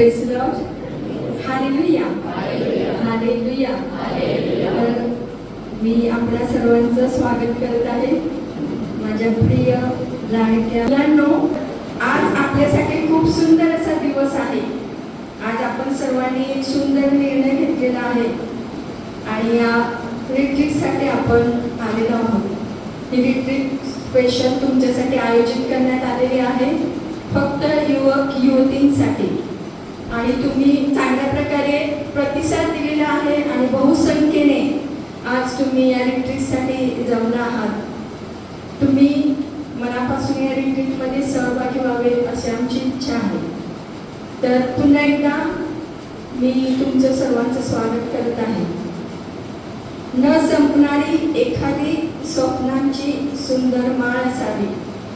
Praise the Lord. Hallelujah. Hallelujah. तर मी आपल्या सर्वांचं स्वागत करत आहे माझ्या प्रिय लाडक्या मुलांनो आज आपल्यासाठी खूप सुंदर असा दिवस आहे आज आपण सर्वांनी एक सुंदर निर्णय घेतलेला आहे आणि या रिट्रीटसाठी आपण आलेलो आहोत ही रिट्रीट स्पेशल तुमच्यासाठी आयोजित करण्यात आलेली आहे फक्त युवक युवतींसाठी आणि तुम्ही चांगल्या प्रकारे प्रतिसाद दिलेला आहे आणि बहुसंख्येने आज तुम्ही या रिट्रीटसाठी जमला आहात. तुम्ही मनापासून या रिट्रीटमध्ये सहभागी व्हावे अशी आमची इच्छा आहे. तर पुन्हा एकदा मी तुमचं सर्वांचं स्वागत करत आहे. न संपणारी एखादी स्वप्नांची सुंदर माळ असावी.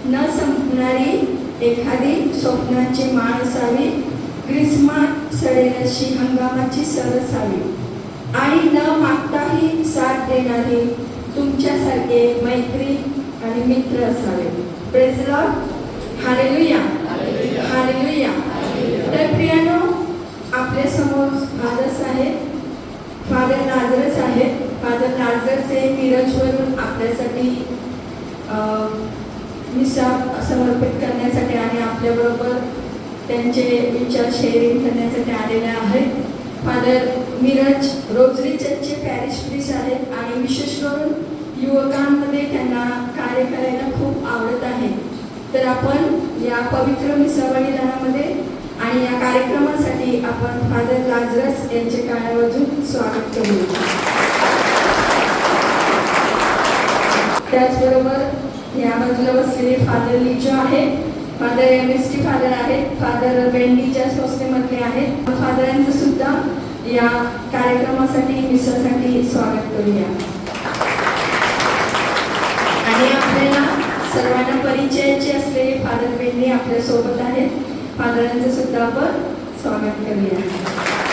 न संपणारी एखादी स्वप्नांची माळ असावी. ग्रीष्मात सडेल अशी हंगामाची सर असावी आणि न मागताही साथ देणारे तुमच्यासारखे मैत्री आणि मित्र असावे. प्रेज लॉर्ड हालेलुया हालेलुया तर प्रियानो आपल्यासमोर फादर्स आहेत. फादर नाझरस आहेत. फादर हे मिरजवरून आपल्यासाठी मिसा समर्पित करण्यासाठी आणि आपल्याबरोबर त्यांचे विचार शेअरिंग करण्यासाठी आलेले आहेत. फादर मिरज रोजरी चर्चचे पॅरिश प्रिस आहेत आणि विशेष करून युवकांमध्ये त्यांना कार्य करायला खूप आवडत आहे. तर आपण या पवित्र मिसा दानामध्ये आणि या कार्यक्रमासाठी आपण फादर लाजरस यांचे काळावजून स्वागत करू. त्याचबरोबर या बाजूला बसलेले फादर लिचो आहेत. Father M S T father आहेत फादर बेंडीच्या संस्थेमधले आहेत. फादरांचं सुद्धा या कार्यक्रमासाठी मिसरसाठी स्वागत करूया. आणि आपल्याला सर्वांना परिचयाचे असलेले फादर बेंडी आपल्यासोबत आहेत. फादरांचं सुद्धा आपण स्वागत करूया.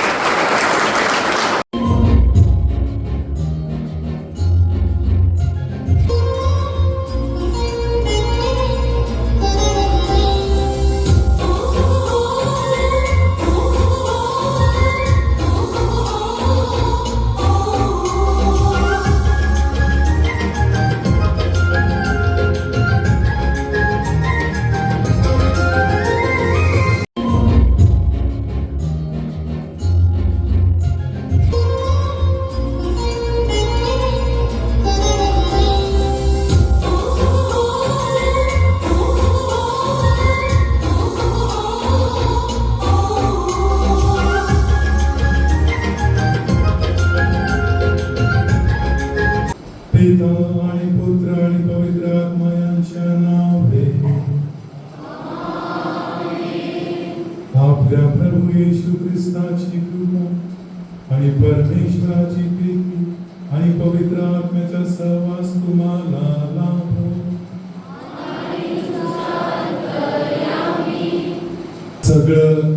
सगळं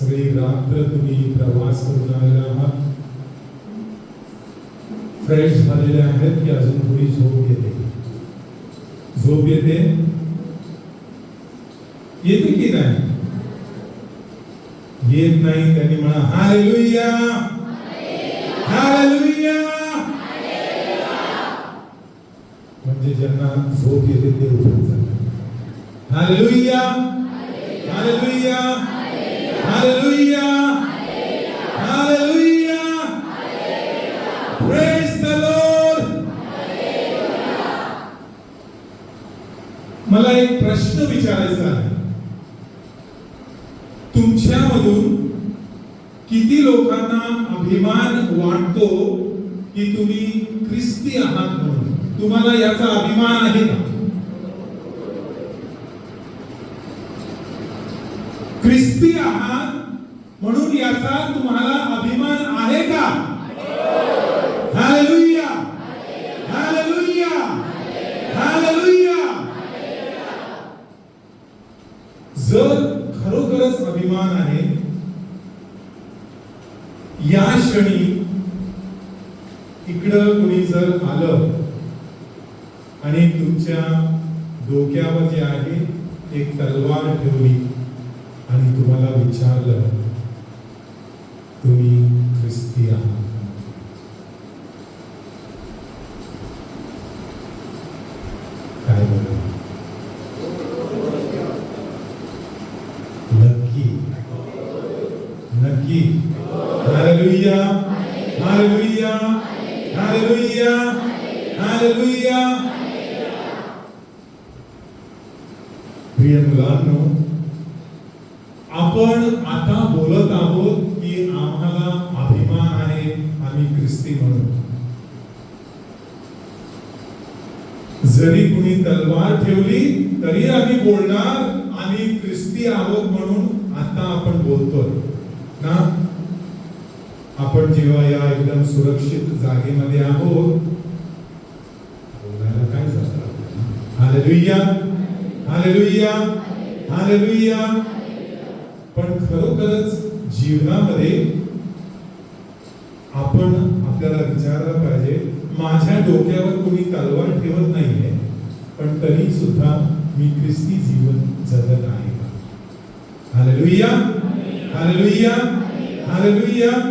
सगळी रात्र तुम्ही प्रवास करून आलेला आहात. फ्रेश झालेले आहेत की अजून थोडी झोप येते? झोप येते? येते की नाही? येत नाही त्यांनी म्हणा हाय लुया म्हणजे ज्यांना झोप येते ते उठून जातात. Hallelujah hallelujah hallelujah hallelujah Praise the Lord. मला एक प्रश्न विचारायचा आहे. तुमच्यामधून किती लोकांना अभिमान वाटतो की तुम्ही ख्रिस्ती आहात म्हणून? तुम्हाला याचा अभिमान आहे का ख्रिस्ती आहात म्हणून याचा तुम्हाला अभिमान आहे का हालेलुया हालेलुया हालेलुया जर खरोखरच अभिमान आहे या क्षणी इकडं कुणी जर आलं आणि तुमच्या डोक्यावर जे आहे एक तलवार ठेवली आणि तुम्हाला विचारलं तुम्ही ख्रिस्ती आहात काय बरं नक्की. नक्की. हालेलुया हालेलुया प्रिय मुलांनो आपण आता बोलत आहोत की आम्हाला अभिमान आहे आम्ही ख्रिस्ती म्हणून. जरी कुणी तलवार ठेवली तरी आम्ही बोलणार आम्ही ख्रिस्ती आहोत म्हणून आता आपण बोलतोय. ना? आपण जेव्हा या एकदम सुरक्षित जागेमध्ये आहोत. बोलायला काय झालं हालेलुया. हालेलुया. हालेलुया. पण खरोखरच जीवनामध्ये आपण आपल्याला विचारलं पाहिजे माझ्या डोक्यावर कोणी तलवार ठेवत नाहीये पण तरी सुद्धा मी ख्रिस्ती जीवन जगत आहे. Hallelujah. Hallelujah. Hallelujah.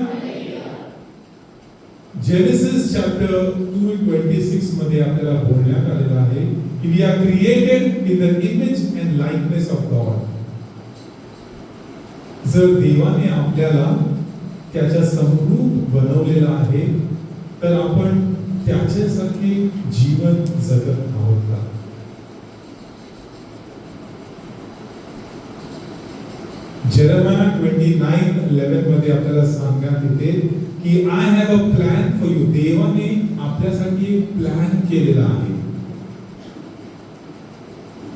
Genesis chapter 2:26 मध्ये आपल्याला बोलण्यात आलेलं आहे की we are created in the image and likeness of God जर देवाने आपल्याला त्याच्या समरूप बनवलेलं आहे तर आपण त्याच्यासारखे जीवन जगत आहोत. का ट्वेंटी नाईन इलेव्हनमध्ये आपल्याला सांगण्यात येते की I have a plan for you देवाने आपल्यासाठी प्लॅन केलेला आहे.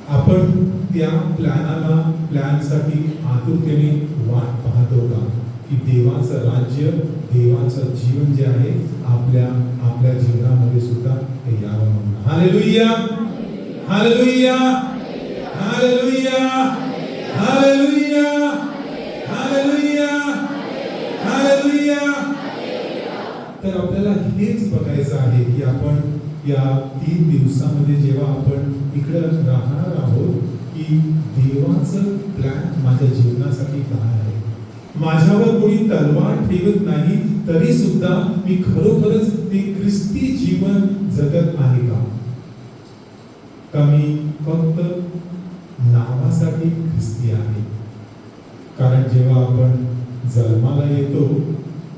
आपण त्या प्लॅनाला प्लॅनसाठी आतुरतेने वाट पाहतो का? की देवाचं राज्य देवाचं जीवन जे आहे आपल्या आपल्या जीवनामध्ये सुद्धा ते यावं म्हणून. Hallelujah hallelujah hallelujah hallelujah hallelujah hallelujah. तर आपल्याला हेच बघायचं आहे की आपण या तीन दिवसामध्ये जेव्हा आपण इकडे राहणार आहोत की देवाचं प्लॅन माझ्या जीवनासाठी काय आहे? माझ्यावर कोणी तलवार ठेवत नाही तरी सुद्धा मी खरोखरच ते ख्रिस्ती जीवन जगत आहे का? का मी फक्त नावासाठी ख्रिस्ती आहे? कारण जेव्हा आपण जन्माला येतो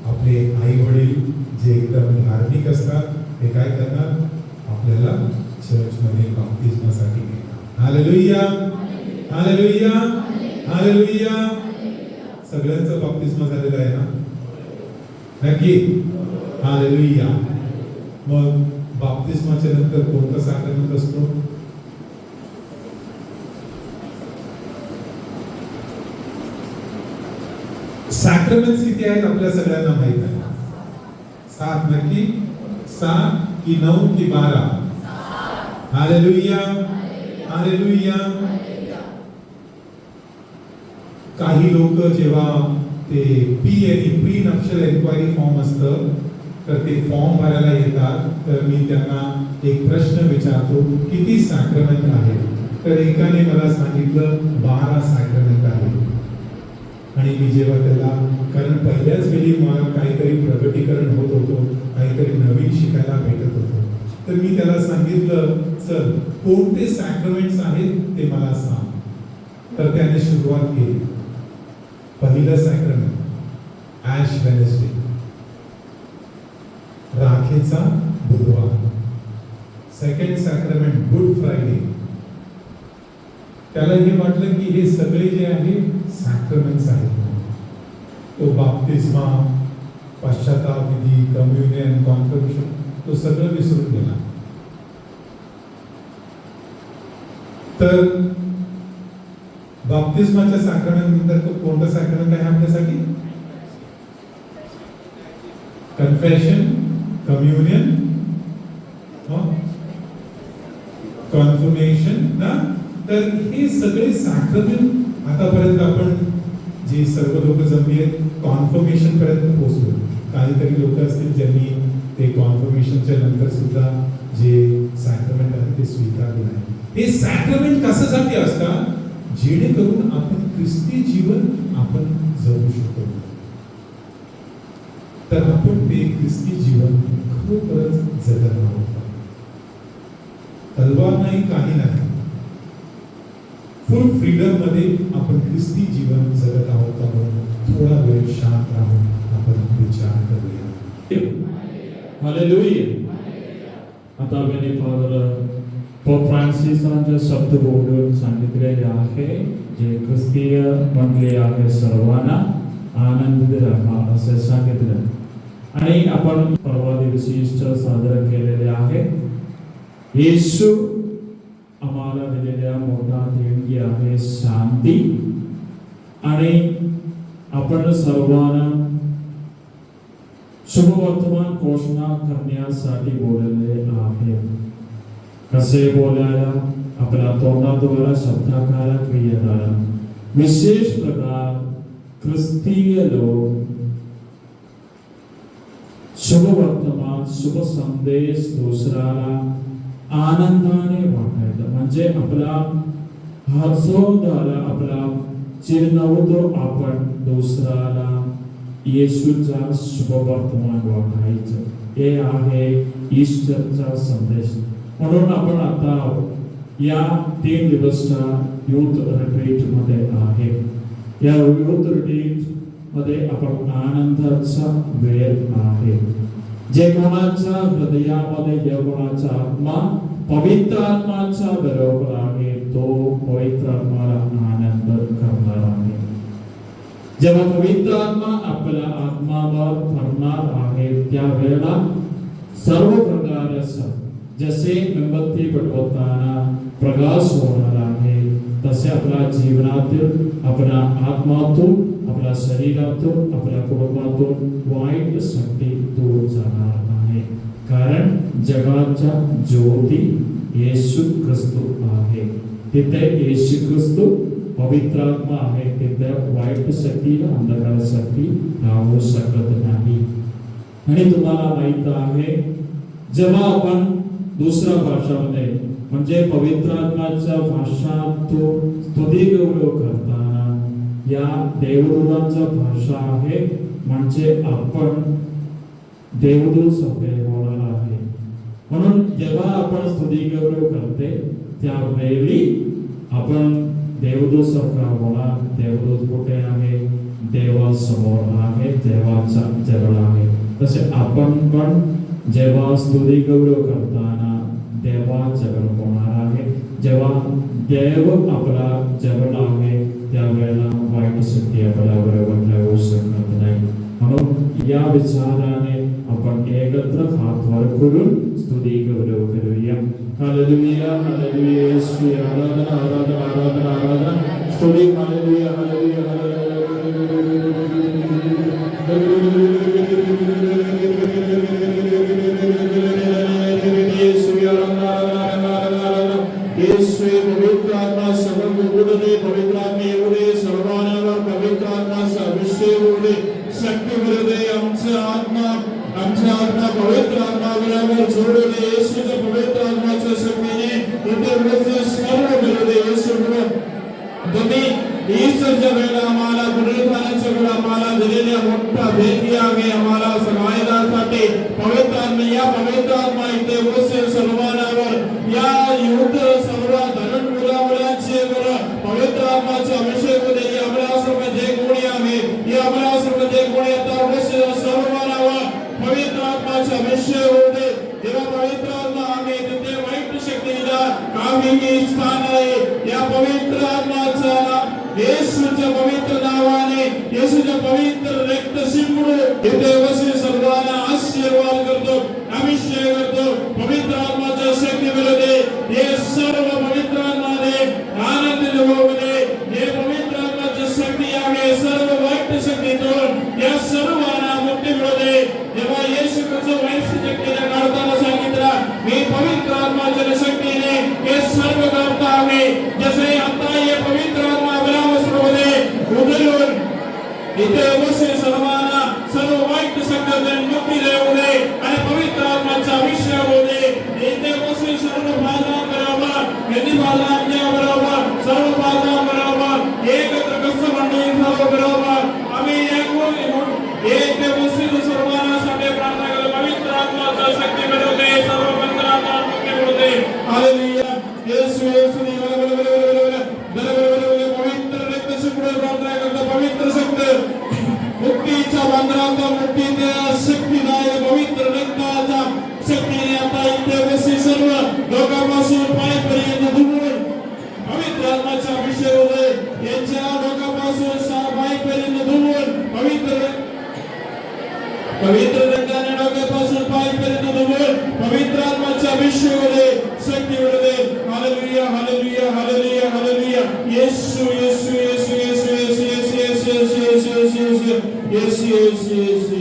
आपले आई वडील जे एकदम धार्मिक असतात ते काय करणार आपल्याला चर्चमध्ये बाप्तिस्मासाठी नेणार हालेलुया हालेलुया हालेलुया सगळ्यांचं बाप्तिस्मा झालेलं आहे ना? नक्की? हालेलुया मग बाप्तिस्माच्या नंतर कोणता साक्रमेंट असतो? सॅक्रमेंट्स किती आहेत आपल्या सगळ्यांना माहीत आहे. सात नक्की सात की नऊ की बारा. Hallelujah hallelujah. काही लोक जेव्हा ते पी आणि प्री नक्षल एन्क्वायरी फॉर्म असतं तर ते फॉर्म भरायला येतात. तर मी त्यांना एक प्रश्न विचारतो किती सॅक्रमेंट आहेत? तर एकाने मला सांगितलं बारा सॅक्रमेंट आहेत. आणि मी जेव्हा त्याला कारण पहिल्याच वेळी मला काहीतरी प्रगतीकरण होत होतो काहीतरी नवीन शिकायला भेटत होतं. तर मी त्याला सांगितलं सर कोणते सॅक्रमेंट्स आहेत ते मला सांग. तर त्याने सुरुवात केली. पहिलं सॅक्रमेंट ॲश वेनेसडे राखेचा बुधवार. सेकंड सॅक्रमेंट गुड फ्रायडे त्याला हे वाटलं की हे सगळे जे आहे सॅक्रमेंट्स आहेत. तो बाप्तिस्मा पश्चाताप विधी कम्युनियन कॉन्फर्मेशन तो सगळं विसरून गेला. तर बाप्तिस्माच्या सॅक्रमेंट नंतर तो कोणतं सॅक्रमेंट आहे आपल्यासाठी? कन्फेशन कम्युनियन कॉन्फर्मेशन ना? तर हे सगळे सॅक्रमेंट आतापर्यंत आपण जे सर्व लोक जमली आहेत कॉन्फर्मेशन पर्यंत पोहोचलो. काहीतरी लोक असतील ज्यांनी ते कॉन्फर्मेशनच्या नंतर सुद्धा जे सॅक्रमेंट आहे ते स्वीकारले नाही. हे सॅक्रमेंट कशासाठी असतात जेणेकरून आपण ख्रिस्ती जीवन आपण जगू शकतो. तर आपण ते ख्रिस्ती जीवन खरोखरच जगत आहोत. तलवार नाही काही नाही. फुल फ्रीडममध्ये आपण ख्रिस्ती जीवन जगत आहोत का थोडा वेळ शांत राहून आपण विचार करूया. हालेलुया आता आपण फादर पोप फ्रान्सिसांचे शब्द बोलून सांगितलेले आहे जे ख्रिस्तीय म्हणले आहे सर्वांना आनंद राहा असे सांगितलं. आणि आपण परवा दिवशी साजरा केलेले आहे. येशू मोठा देणगी आहे शांती आणि आपण सर्वांना शुभवर्तमान घोषणा करण्यासाठी बोलले आहे कसे बोलायला आपल्या तोंडाद्वारा शब्दाकारा क्रियेद्वारा विशेष प्रकार ख्रिस्तीय लोक शुभवर्तमान शुभ संदेश दुसऱ्याला आनंदाने वाटायचं म्हणजे आपला हसवणारा आपला चिरनवतो आपण दुसऱ्याला. येशूचा शुभवर्तमान वाटायचं. हे आहे ईश्वरचा संदेश. म्हणून आपण आता या तीन दिवसच्या युथ रिट्रीटमध्ये आहे. या युथ रिट्रीटमध्ये आपण आनंदाचा वेळ आहे. जे कोणाच्या हृदयामध्ये जे कोणाचा आत्मा पवित्र आत्माचा बरोबर आहे तो पवित्र आत्माला आनंद करणार आहे. जेव्हा पवित्र आत्मा आपल्या आत्मावर भरणार आहे त्यावेळेला सर्व प्रकारचा जसे मेणबत्ती पेटवताना प्रकाश होणार आहे तसे आपल्या जीवनातील आपल्या आत्मातून आपल्या शरीरातून आपल्या कुटुंबातून वाईट शक्ती दूर जाणार आहे. कारण जगाच्या ज्योती येशू ख्रिस्तू आहे. तिथे येशू ख्रिस्तू पवित्रात्मा आहे तिथे वाईट शक्ती अंधकार शक्ती राहू शकत नाही आणि तुम्हाला माहीत आहे जेव्हा आपण दुसऱ्या भाषामध्ये म्हणजे पवित्रात्माच्या भाषा तो स्तुती गौरव करताना या देवदूतांचा भाषा आहे म्हणजे आपण देवदूत सगळे बोलायला आहे म्हणून जेव्हा आपण स्तुती गौरव करते त्यावेळी आपण देवदूत सारखा होणार, देवदूत कुठे आहे? देवासमोर आहे, देवाचा जवळ आहे. तसे आपण पण जेव्हा स्तुती गौरव करताना देवा जवळ होणार आहे. जेव्हा देव आपला जवळ आहे, त्यावेळेला वाईट शक्ती आपल्या बरोबर राहू शकत नाही. म्हणून या विचाराने आपण एकत्र हात वर करून स्तुती गौरव करूया हालेलुया हालेलुया येशू आराधना आराधना आराधना आराधना स्तुती हालेलुया हालेलुया या पवित्र रक्ताने डोक्यापासून पायपर्यंत धुवून पवित्र आत्माच्या अभिषेक होते शक्ती होते hallelujah hallelujah hallelujah hallelujah Yeshu Yeshu Yeshu Yeshu Yeshu Yeshu Yeshu Yeshu Yeshu Yeshu Yeshu Yeshu Yeshu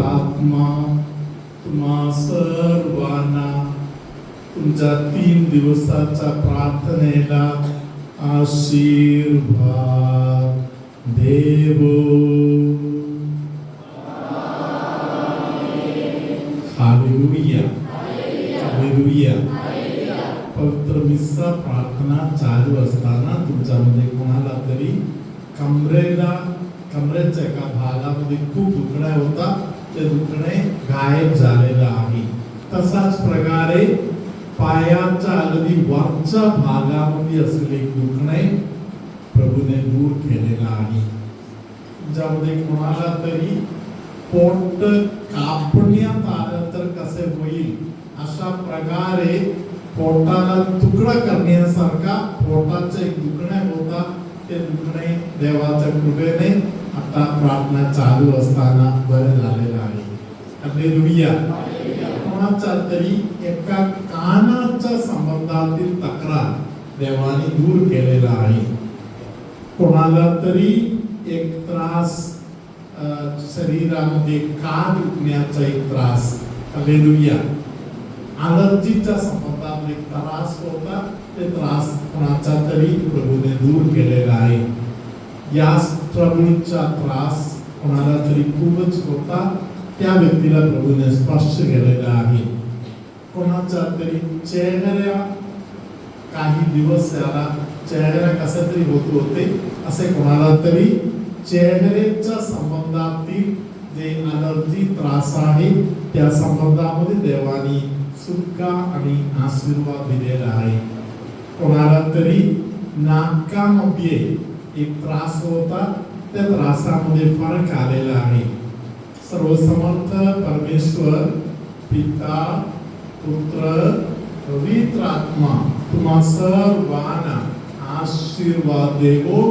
आत्मा तुम्हा सर्वांना तुमच्या तीन दिवसाच्या प्रार्थनेला आशीर्वाद देव. पवित्र मिस्सा प्रार्थना चालू असताना तुमच्यामध्ये कोणाला तरी कमरेला कमरेच्या एका भागामध्ये खूप दुखडा होता. ते दुखणे गायब झालेलं आहे. तसाच प्रकारे पायाच्या अगदी वरच्या भागामध्ये असलेले दुखणे प्रभूने दूर केलेलं आहे. ज्यामध्ये कोणाला तरी पोट कापण्यात आलं तर कसे होईल? अशा प्रकारे पोटाला तुकडा करण्यासारखा पोटाचे एक दुखणे होता. ते दुखणे देवाच्या कृपेने आता प्रार्थना चालू असताना बरं झालेलं आहे. हालेलुया कोणाचा तरी एका कानाच्या संबंधातील तक्रार देवाने दूर केलेला आहे. कोणाला तरी एक त्रास शरीरामध्ये कान दुखण्याचा एक त्रास. हालेलुया अलर्जीच्या संबंधात एक त्रास होता ते त्रास कोणाचा तरी प्रभूने दूर केलेला आहे. या ट्रबलचा त्रास कोणाला तरी खूपच होता त्या व्यक्तीला प्रभूने स्पष्ट केलेला आहे. कोणाचा तरी चेहऱ्या काही दिवस याला चेहरा कसा तरी होत होते असे कोणाला तरी चेहऱ्याच्या संबंधातील जे अलर्जी त्रास आहे त्या संबंधामध्ये देवाने सुटका आणि आशीर्वाद दिलेला आहे. कोणाला तरी नाकामध्ये एक त्रास होता त्या त्रासामध्ये फरक आलेला आहे सर्वसमर्थ परमेश्वर पिता पुत्र पवित्र आत्मा तुम्हा सर्वांना आशीर्वाद देवो